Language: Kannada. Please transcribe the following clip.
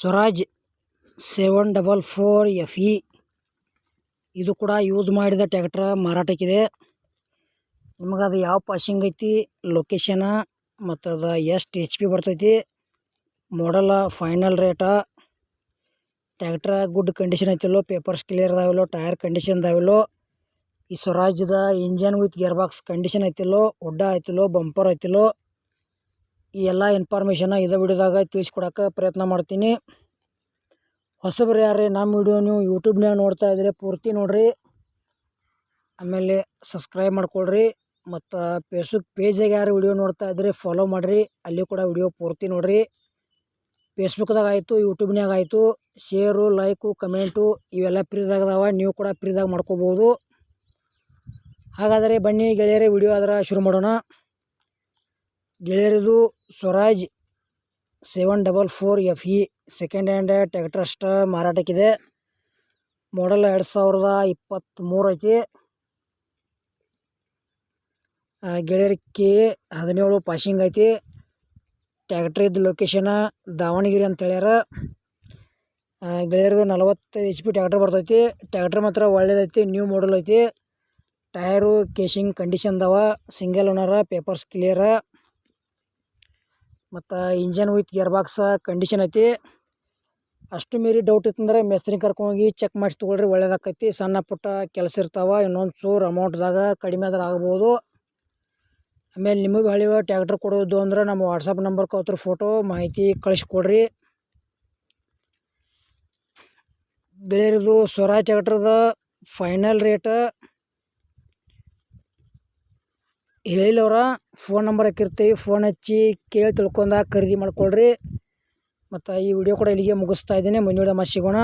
Swaraj seven double four F E. ಇದು ಕೂಡ ಯೂಸ್ ಮಾಡಿದ ಟ್ಯಾಕ್ಟ್ರ ಮಾರಾಟಕ್ಕಿದೆ. ನಿಮಗೆ ಅದು ಯಾವ ಪಾಸಿಂಗ್ ಐತಿ ಲೊಕೇಶನ ಮತ್ತು ಅದು ಎಷ್ಟು ಎಚ್ ಪಿ ಬರ್ತೈತಿ model final rate tractor good condition ಐತಿಲ್ಲೋ papers clear ಅದಾವಿಲ್ಲೋ ಟೈರ್ ಕಂಡೀಷನ್ ಅದಾವಿಲ್ಲೋ, ಈ ಸ್ವರಾಜ್ದ engine with gear box condition ಐತಿಲ್ಲೋ, ಒಡ್ಡ ಐತಿಲ್ಲೋ ಬಂಪರ್ ಐತಿಲ್ಲೋ ಈ ಎಲ್ಲ ಇನ್ಫಾರ್ಮೇಷನ್ನ ಇದೇ ವಿಡಿಯೋದಾಗ ತಿಳಿಸ್ಕೊಡೋಕೆ ಪ್ರಯತ್ನ ಮಾಡ್ತೀನಿ. ಹೊಸಬ್ರು ಯಾರೇ ನಮ್ಮ ವಿಡಿಯೋ ನೀವು ಯೂಟ್ಯೂಬ್ನಾಗ ನೋಡ್ತಾ ಇದ್ರೆ ಪೂರ್ತಿ ನೋಡಿರಿ. ಆಮೇಲೆ ಸಬ್ಸ್ಕ್ರೈಬ್ ಮಾಡ್ಕೊಳ್ರಿ. ಮತ್ತು ಫೇಸ್ಬುಕ್ ಪೇಜಾಗ ಯಾರು ವಿಡಿಯೋ ನೋಡ್ತಾ ಇದ್ರೆ ಫಾಲೋ ಮಾಡಿರಿ. ಅಲ್ಲಿ ಕೂಡ ವಿಡಿಯೋ ಪೂರ್ತಿ ನೋಡ್ರಿ. ಫೇಸ್ಬುಕ್ದಾಗ ಆಯಿತು ಯೂಟ್ಯೂಬ್ನಾಗ ಆಯಿತು. ಶೇರು ಲೈಕು ಕಮೆಂಟು ಇವೆಲ್ಲ ಫ್ರೀದಾಗ ಅದಾವ. ನೀವು ಕೂಡ ಫ್ರೀದಾಗ ಮಾಡ್ಕೋಬೋದು. ಹಾಗಾದರೆ ಬನ್ನಿ ಗೆಳೆಯರೇ, ವಿಡಿಯೋ ಆದ್ರೆ ಶುರು ಮಾಡೋಣ. ಗೆಳೆಯರಿದು Swaraj seven double four F E second hand tractor ಅಷ್ಟು ಮಾರಾಟಕ್ಕಿದೆ. ಮಾಡಲ್ ಎರಡು ಸಾವಿರದ ಇಪ್ಪತ್ತ್ಮೂರು ಐತಿ. ಗೆಳೆಯರಿಕೆ ಹದಿನೇಳು ಪಾಸಿಂಗ್ ಐತಿ. ಟ್ಯಾಕ್ಟ್ರ್ ಇದ್ದ ಲೊಕೇಶನ ದಾವಣಗೆರೆ ಅಂತ ಹೇಳ್ಯಾರ. ಗೆಳೆಯರದು ನಲವತ್ತೈದು ಎಚ್ ಪಿ ಟ್ಯಾಕ್ಟ್ರ್ ಬರ್ತೈತಿ. ಟ್ಯಾಕ್ಟ್ರ್ ಮಾತ್ರ ಒಳ್ಳೇದೈತಿ ನ್ಯೂ ಮಾಡಲ್ ಐತಿ. ಟಯರು ಕೇಶಿಂಗ್ ಕಂಡೀಷನ್ ಅದಾವ ಸಿಂಗಲ್ ಓನರ ಪೇಪರ್ಸ್ ಕ್ಲಿಯರ ಮತ್ತು engine with gear box condition ಐತಿ. ಅಷ್ಟು ಮೀರಿ ಡೌಟ್ ಇತ್ತಂದ್ರೆ ಮೆಸ್ತ್ರಿ ಕರ್ಕೊಂಡೋಗಿ ಚೆಕ್ ಮಾಡಿಸಿ ತೊಗೊಳ್ರಿ, ಒಳ್ಳೇದಾಕೈತಿ. ಸಣ್ಣ ಪುಟ್ಟ ಕೆಲಸ ಇರ್ತಾವೆ, ಇನ್ನೊಂದು ಚೂರು ಅಮೌಂಟ್ದಾಗ ಕಡಿಮೆ ಆದ್ರೆ ಆಗ್ಬೋದು. ಆಮೇಲೆ ನಿಮಗೆ ಹಳಿವ ಟ್ಯಾಕ್ಟ್ರ್ ಕೊಡೋದು ಅಂದ್ರೆ ನಮ್ಮ ವಾಟ್ಸಪ್ ನಂಬರ್ ಕೌತ್ರ ಫೋಟೋ ಮಾಹಿತಿ ಕಳಿಸ್ಕೊಡ್ರಿ. ಗೆಳೆಯರದು ಸ್ವರಾಜ್ ಟ್ಯಾಕ್ಟ್ರದ ಫೈನಲ್ ರೇಟ ಹೇಳಿಲ್ಲವ್ರ ಫೋನ್ ನಂಬರ್ ಹಾಕಿರ್ತೀವಿ ಫೋನ್ ಹಚ್ಚಿ ಕೇಳಿ ತಿಳ್ಕೊಂಡ ಖರೀದಿ ಮಾಡ್ಕೊಳ್ರಿ. ಮತ್ತು ಈ ವಿಡಿಯೋ ಕೂಡ ಇಲ್ಲಿಗೆ ಮುಗಿಸ್ತಾ ಇದ್ದೀನಿ. ಮುಂದಿನ ವಿಡಿಯೋ ಮತ್ತೆ ಸಿಗೋಣ.